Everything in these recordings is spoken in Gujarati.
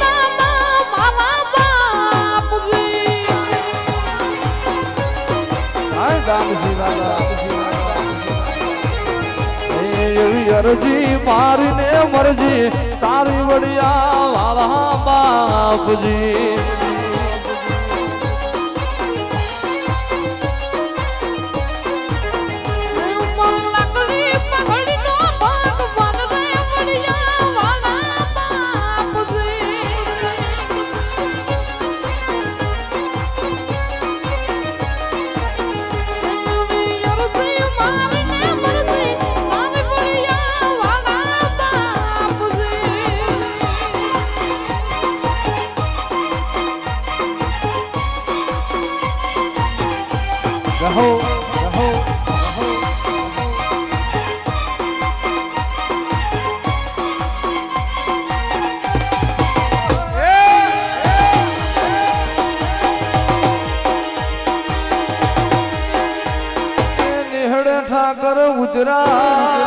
દાદા મારા બાપજી. હાય દામજી દાદા એ એવી અરજી મારીને મરજી તારી વડિયા વાળા બાપજી ઠાકર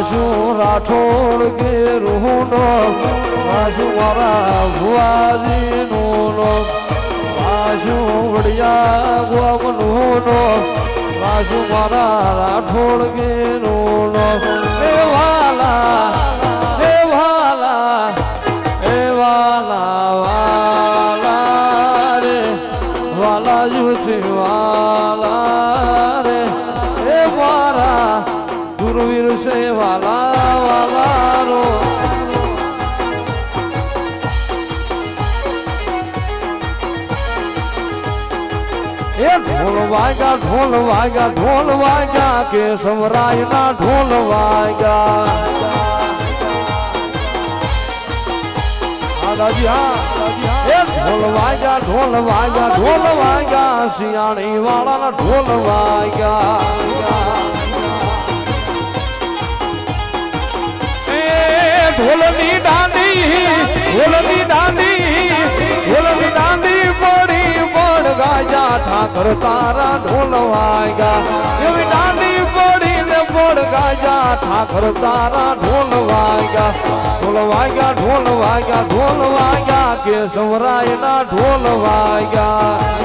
રાજુ રાઠોડ કે રૂનો રાજુ મારા ભુવાજીનું નો રાજુ વડિયા ગોમનું નો રાજુ મારા રાઠોડ કે રૂનો વાલા એ ઢોલ વાગ્યા ઢોલ વાગ્યા ઢોલ વાગ્યા કે સમરાય ના ઢોલ વાગ્યા. દાદી હા એ ઢોલ વાગ્યા ઢોલ વાગ્યા ઢોલ વાગ્યા શિયાળી વાળા ઢોલ ઠાકર તારા ઢોલ વાગ્યા. એવી દાંડી પડી ને પડ ગાજા. ઠાકર તારા ઢોલ વાગ્યા. ઢોલ વાગ્યા ઢોલ વાગ્યા ઢોલ વાગ્યા. કે સવરાયના ઢોલ વાગ્યા.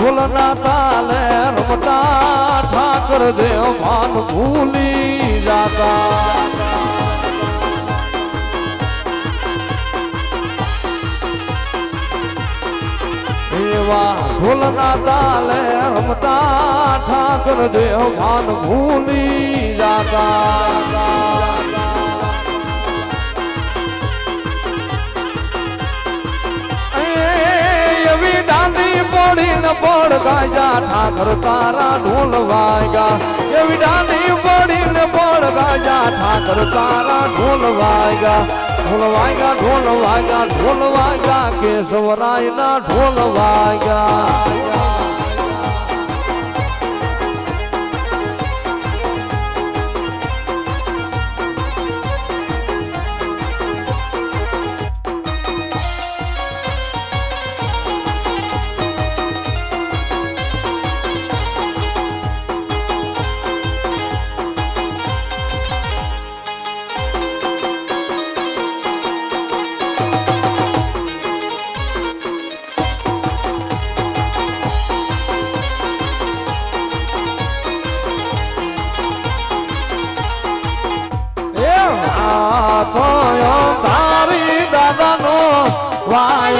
ઢોલના તાલે રમતા ઠાકર દે માન ભૂલી જાતા. એવા ઢોલના તાલે હમતા ઠાકર દે માન ભૂલી જાતા. પડ ગાજા, ઠાકર તારા ઢોલ વાગ્યા. એવી દાંડી પડી ને પડ ગાજા, ઠાકર તારા ઢોલ વાગ્યા. ઢોલ વાગ્યા ઢોલ વાગ્યા ઢોલ વાગ્યા કેશવરાય ના ઢોલ વાગ્યા. வாழ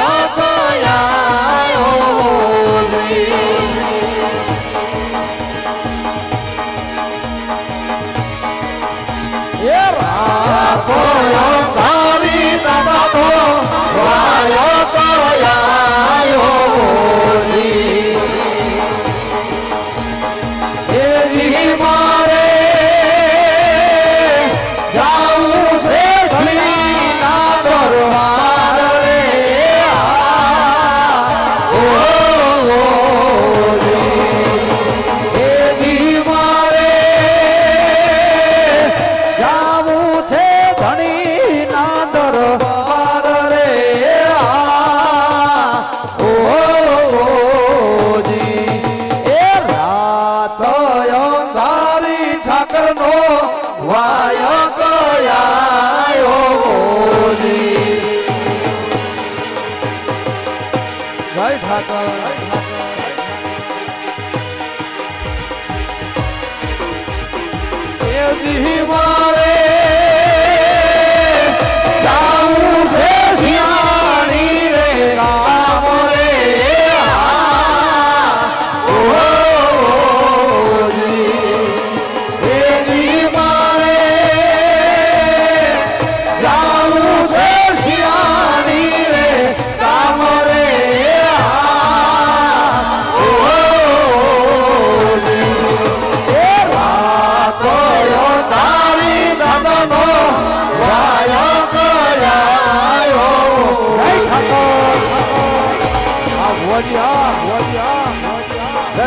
જય ઠાકર. દિવાળે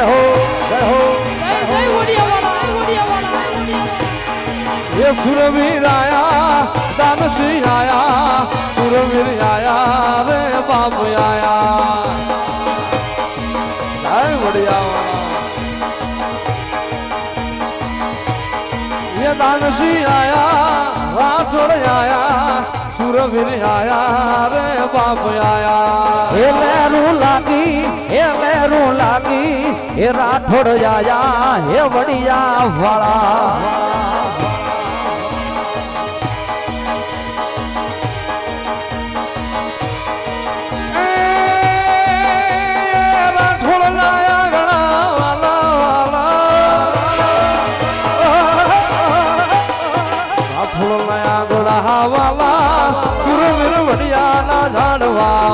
હો જય હો જય જય વડિયાવાળા વડિયાવાળા વડિયાવાળા ये सुरवीर आया दानसी आया सुरवीर आया रे बाप आया जय बढ़िया ये दानसी आया राठौड़ आया સુરવીર આયા રે, બાપ આયા હે મેરું લાગી હે મેરું લાગી હે રાઠોડ આયા હે વડિયા વાળા. 哇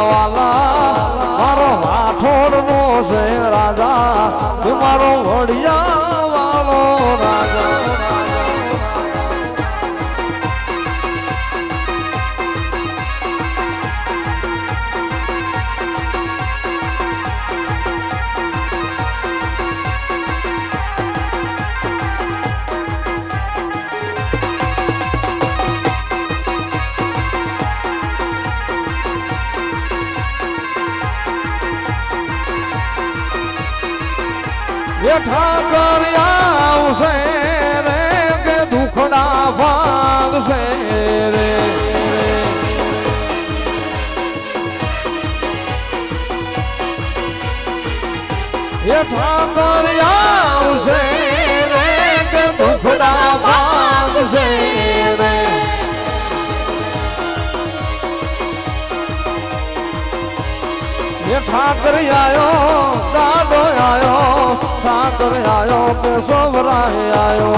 ઠાકર આવશે રે કે દુખડા ભાગશે રે એ ઠાકર આવશે રે કે દુખડા ભાગશે રે એ ઠાકર આવ્યો દાદો આવ્યો आयो के सोवरा आयो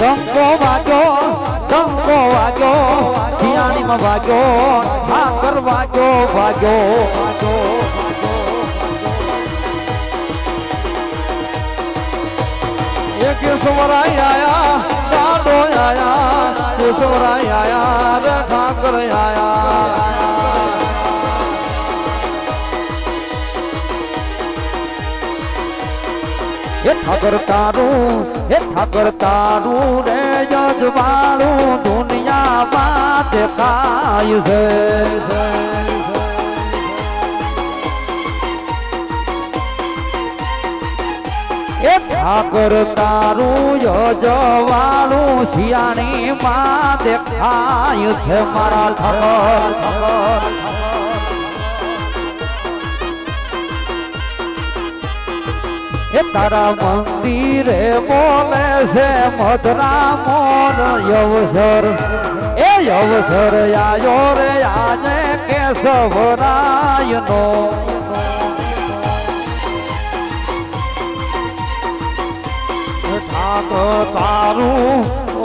ડંકો વાગ્યો ડંકો વાગ્યો શિયાળીમાં વાગ્યો ઠાકર વાગ્યો વાગ્યો ये केशवरा आया दादो आया केशवरा आया रे ठाकर હે ઠાકર તારું, હે ઠાકર તારું રે જજવાળું દુનિયામાં દેખાય છે એ ઠાકર તારું જજવાળું શિયાળીમાં દેખાય છે મારા ઠાકર ઠાકર. એ તારા મંદિરે બોલે છે મધરા મોર, યવસર. એ યવસર આયો રે આજે કેશવરાય નો તારું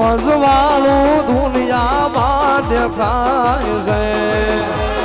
અજવાળું દુનિયામાં દેખાય છે.